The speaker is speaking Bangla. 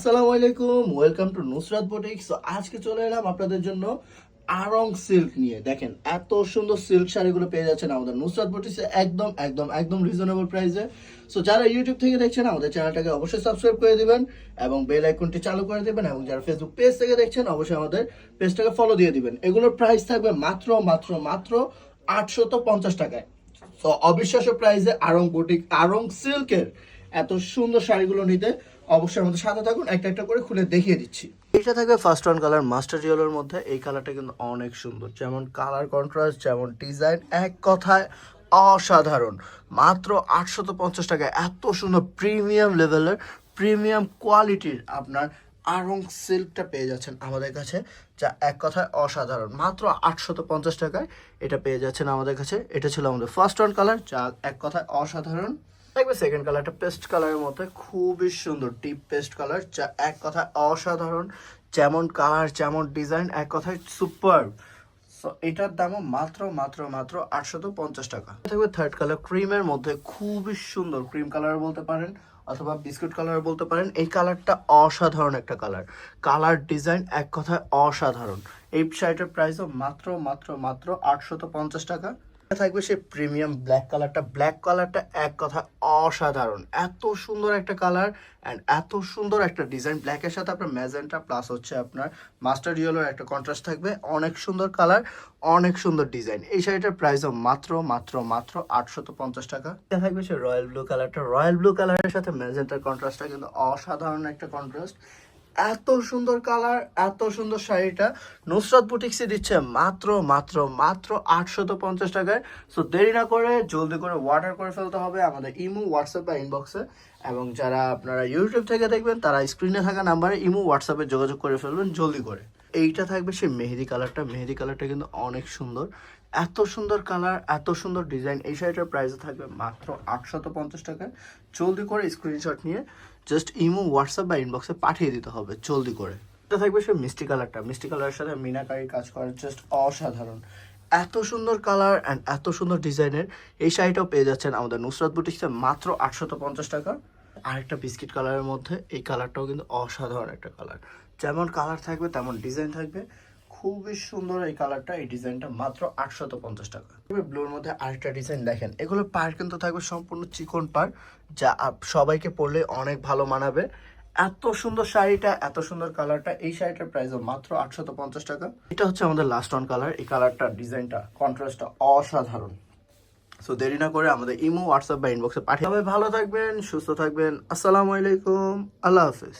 আসসালামু আলাইকুম welcome to Nusrat boutique so আজকে চলে এলাম আপনাদের জন্য আরং সিল্ক নিয়ে। দেখেন, এত সুন্দর সিল্ক শাড়িগুলো পেয়ে যাচ্ছেন আমাদের নুসরাত বুটিক্সে একদম একদম একদম রিজনেবল প্রাইসে সো যারা ইউটিউব থেকে দেখছেন, আমাদের চ্যানেলটাকে অবশ্যই সাবস্ক্রাইব করে দিবেন এবং বেল আইকনটি চালু করে দিবেন এবং যারা ফেসবুক পেজ থেকে দেখছেন, অবশ্যই আমাদের পেজটাকে ফলো দিয়ে দিবেন। এগুলোর প্রাইস থাকবে মাত্র মাত্র মাত্র আটশত পঞ্চাশ টাকায়। তো অবিশ্বাস্য প্রাইসে আরং বুটিক আরং সিল্কের এত সুন্দর শাড়িগুলো নিতে অবশ্যই আমাদের সাথে থাকুন। একটা একটা করে খুলে দেখিয়ে দিচ্ছি। এটা থাকবে ফার্স্ট ওয়ান কালার মাস্টার ইয়েলোর মধ্যে। এই কালারটা কিন্তু অনেক সুন্দর। যেমন কালার কন্ট্রাস্ট যেমন ডিজাইন এক কথায় অসাধারণ। মাত্র আটশত পঞ্চাশ টাকায় এত সুন্দর প্রিমিয়াম লেভেলের প্রিমিয়াম কোয়ালিটির আপনার আরং সিল্কটা পেয়ে যাচ্ছেন আমাদের কাছে, যা এক কথায় অসাধারণ। মাত্র আটশত পঞ্চাশ টাকায় এটা পেয়ে যাচ্ছেন আমাদের কাছে। এটা ছিল আমাদের ফার্স্ট ওয়ান কালার যা এক কথায় অসাধারণ। দেখবে সেকেন্ড কালারটা পেস্ট কালারের মধ্যে খুবই সুন্দর ডিপ পেস্ট কালার যা এক কথায় অসাধারণ, যেমন কালার, যেমন ডিজাইন এক কথায় সুপার সো এটার দামও মাত্র মাত্র মাত্র আটশত পঞ্চাশ টাকা। থাকবে থার্ড কালার ক্রিমের মধ্যে খুবই সুন্দর ক্রিম কালার বলতে পারেন, অথবা বিস্কুট কালার বলতে পারেন, এই কালারটা অসাধারণ একটা কালার কালার ডিজাইন এক কথায় অসাধারণ। এই শাড়িটার প্রাইসও মাত্র মাত্র মাত্র আটশত পঞ্চাশ টাকা। থাকবে সেই প্রিমিয়াম ব্ল্যাক কালারটা ব্ল্যাক কালারটা এক কথা অসাধারণ। এত সুন্দর একটা কালার অ্যান্ড এত সুন্দর একটা ডিজাইন ব্ল্যাকের সাথে আপনার ম্যাজেন্টা প্লাস হচ্ছে আপনার মাস্টার ইয়েলোর একটা কন্ট্রাস্ট থাকবে। অনেক সুন্দর কালার অনেক সুন্দর ডিজাইন এই শাড়িটার প্রাইসও মাত্র মাত্র মাত্র আটশত পঞ্চাশ টাকা। থাকবে সে রয়্যাল ব্লু কালারটা রয়্যাল ব্লু কালারের সাথে ম্যাজেন্টার কন্ট্রাস্টটা কিন্তু অসাধারণ একটা কন্ট্রাস্ট এত সুন্দর কালার, এত সুন্দর শাড়িটা। নুসরাত বুটিক্সে দিচ্ছে মাত্র মাত্র মাত্র আটশত পঞ্চাশ টাকায়। সো দেরি না করে জলদি করে অর্ডার করে ফেলতে হবে আমাদের ইমো হোয়াটসঅ্যাপ বা ইনবক্সে এবং যারা আপনারা ইউটিউব থেকে দেখবেন, তারা স্ক্রিনে থাকা নাম্বারে ইমো হোয়াটসঅ্যাপে যোগাযোগ করে ফেলবেন জলদি করে। এইটা থাকবে সেই মেহেদি কালারটা। মেহেদি কালারটা কিন্তু অনেক সুন্দর। এত সুন্দর কালার, এত সুন্দর ডিজাইন। এই শাড়িটার প্রাইস থাকবে মাত্র আটশত পঞ্চাশ টাকায় জলদি করে স্ক্রিনশট নিয়ে জাস্ট ইমো, হোয়াটসঅ্যাপ বা ইনবক্সে পাঠিয়ে দিতে হবে, জলদি করে। এটা থাকবে সে মিষ্টি কালারটা। মিষ্টি কালারের সাথে মিনাকারি কাজ করে জাস্ট অসাধারণ। এত সুন্দর কালার অ্যান্ড এত সুন্দর ডিজাইনের এই শাড়িটাও পেয়ে যাচ্ছেন আমাদের নুসরাত বুটিক্সে মাত্র আটশত পঞ্চাশ টাকা। আরেকটা বিস্কিট কালারের মধ্যে এই কালারটাও কিন্তু অসাধারণ একটা কালার। যেমন কালার থাকবে, তেমন ডিজাইন থাকবে। খুবই সুন্দর এই কালারটা এই ডিজাইনটা মাত্র আটশত পঞ্চাশ টাকা। ব্লুর মধ্যে আরেকটা ডিজাইন দেখেন। এগুলো পার কিন্তু থাকবে সম্পূর্ণ চিকন পার যা সবাইকে পরলে অনেক ভালো মানাবে। এত সুন্দর শাড়িটা, এত সুন্দর কালারটা এই শাড়িটার প্রাইস মাত্র আটশত পঞ্চাশ টাকা। এটা হচ্ছে আমাদের লাস্ট অন কালার এই কালারটা ডিজাইনটা কন্ট্রাস্টটা অসাধারণ। সো দেরি না করে আমাদের ইমো হোয়াটসঅ্যাপ বা ইনবক্সে পাঠিয়ে ভালো থাকবেন, সুস্থ থাকবেন। আসসালামু আলাইকুম, আল্লাহ হাফিজ।